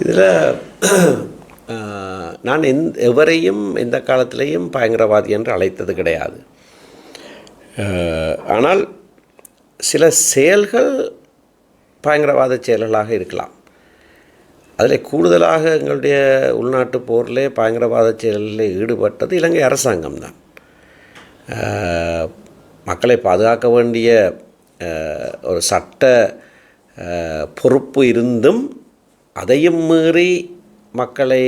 இதில் நான் எந் எவரையும் எந்த காலத்திலையும் பயங்கரவாதி என்று அழைத்தது கிடையாது. ஆனால் சில செயல்கள் பயங்கரவாத செயல்களாக இருக்கலாம். அதில் கூடுதலாக எங்களுடைய உள்நாட்டு போரிலே பயங்கரவாத செயலில் ஈடுபட்டது இலங்கை அரசாங்கம் தான். மக்களை பாதுகாக்க வேண்டிய ஒரு சட்ட பொறுப்பு இருந்தும் அதையும் மீறி மக்களை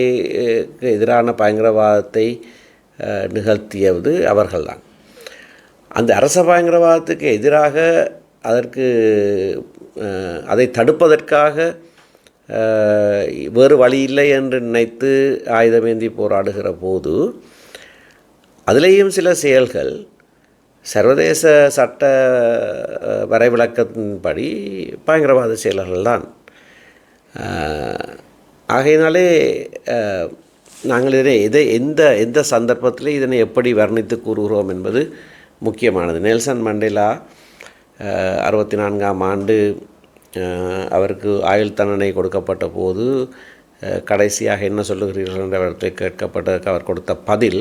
எதிரான பயங்கரவாதத்தை நிகழ்த்தியது அவர்கள்தான். அந்த அரச பயங்கரவாதத்துக்கு எதிராக அதற்கு அதை தடுப்பதற்காக வேறு வழி இல்லை என்று நினைத்து ஆயுதமேந்தி போராடுகிற போது அதிலேயும் சில செயல்கள் சர்வதேச சட்ட வரைவிலக்கத்தின்படி பயங்கரவாத செயல்கள் தான் ஆகையினாலே நாங்கள் இதனை எதை எந்த எந்த சந்தர்ப்பத்தில் இதனை எப்படி வர்ணித்து கூறுகிறோம் என்பது முக்கியமானது. நெல்சன் மண்டேலா அறுபத்தி நான்காம் ஆண்டு அவருக்கு ஆயுள் தண்டனை கொடுக்கப்பட்ட போது கடைசியாக என்ன சொல்லுகிறீர்கள் என்ற வருடத்தை கேட்கப்பட்ட அவர் கொடுத்த பதில்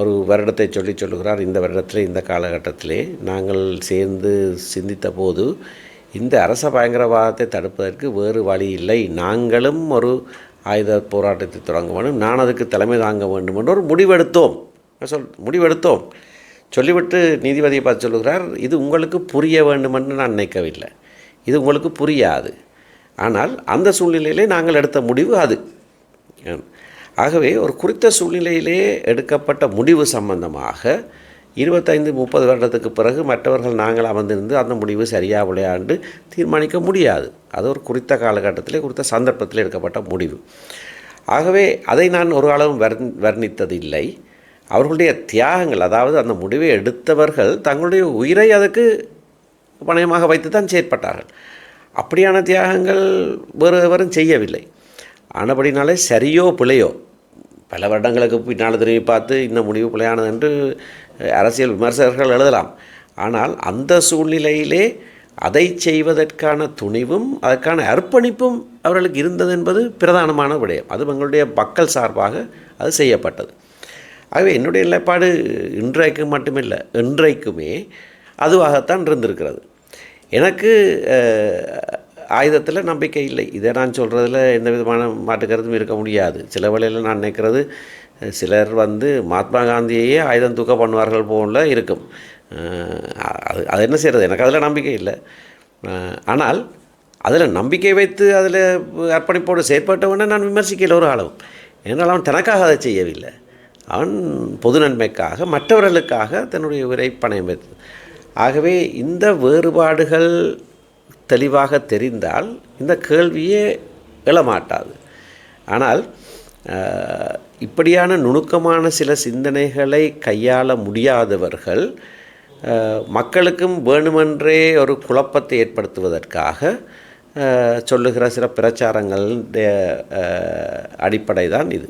ஒரு வருடத்தை சொல்லி சொல்லுகிறார். இந்த வருடத்தில் இந்த காலகட்டத்திலே நாங்கள் சேர்ந்து சிந்தித்த போது இந்த அரச பயங்கரவாதத்தை தடுப்பதற்கு வேறு வழி இல்லை. நாங்களும் ஒரு ஆயுத போராட்டத்தை தொடங்க வேண்டும். நான் அதுக்கு தலைமை தாங்க வேண்டும் என்று ஒரு முடிவெடுத்தோம். சொல் முடிவெடுத்தோம். சொல்லிவிட்டு நீதிபதியை பார்த்து சொல்லுகிறார் இது உங்களுக்கு புரிய வேண்டும் என்று நான் நினைக்கவில்லை. இது உங்களுக்கு புரியாது. ஆனால் அந்த சூழ்நிலையிலே நாங்கள் எடுத்த முடிவு அது. ஆகவே ஒரு குறித்த சூழ்நிலையிலே எடுக்கப்பட்ட முடிவு சம்பந்தமாக இருபத்தைந்து முப்பது வருடத்துக்கு பிறகு மற்றவர்கள் நாங்கள் அமர்ந்திருந்து அந்த முடிவு சரியாக விளையாண்டு தீர்மானிக்க முடியாது. அது ஒரு குறித்த காலகட்டத்திலே குறித்த சந்தர்ப்பத்தில் எடுக்கப்பட்ட முடிவு. ஆகவே அதை நான் ஒரு அளவும் வர்ண் வர்ணித்ததில்லை. அவர்களுடைய தியாகங்கள் அதாவது அந்த முடிவை எடுத்தவர்கள் தங்களுடைய உயிரை அதுக்கு பணயமாக வைத்து தான் செயற்பட்டார்கள். அப்படியான தியாகங்கள் வேறு எவரும் செய்யவில்லை. ஆனபடினாலே சரியோ பிழையோ பல வருடங்களுக்கு பின்னால் திரும்பி பார்த்து இந்த முடிவு பிழையானது என்று அரசியல் விமர்சகர்கள் எழுதலாம். ஆனால் அந்த சூழ்நிலையிலே அதை செய்வதற்கான துணிவும் அதற்கான அர்ப்பணிப்பும் அவர்களுக்கு இருந்தது என்பது பிரதானமான விடயம். அது எங்களுடைய மக்கள் சார்பாக அது செய்யப்பட்டது. ஆகவே என்னுடைய நிலைப்பாடு இன்றைக்கு மட்டுமில்லை என்றைக்குமே அதுவாகத்தான் இருந்திருக்கிறது. எனக்கு ஆயுதத்தில் நம்பிக்கை இல்லை. இதை நான் சொல்கிறதுல எந்த விதமான மாட்டுக்கருத்தும் இருக்க முடியாது. சில வேளையில் நான் நினைக்கிறது சிலர் வந்து மகாத்மா காந்தியையே ஆயுதம் தூக்க பண்ணுவார்கள் போல இருக்கும். அது அது என்ன செய்கிறது எனக்கு அதில் நம்பிக்கை இல்லை. ஆனால் அதில் நம்பிக்கை வைத்து அதில் அர்ப்பணிப்போடு செயற்பட்டவனை நான் விமர்சிக்கல ஒரு அளவு. ஏனால் அவன் தனக்காக அதை செய்யவில்லை. அவன் பொது நன்மைக்காக மற்றவர்களுக்காக தன்னுடைய உரை பணயம் வைத்தது. ஆகவே இந்த வேறுபாடுகள் தெளிவாக தெரிந்தால் இந்த கேள்வியே எழமாட்டாது. ஆனால் இப்படியான நுணுக்கமான சில சிந்தனைகளை கையாள முடியாதவர்கள் மக்களுக்கும் வேணுமென்றே ஒரு குழப்பத்தை ஏற்படுத்துவதற்காக சொல்லுகிற சில பிரச்சாரங்களுடைய அடிப்படை தான் இது.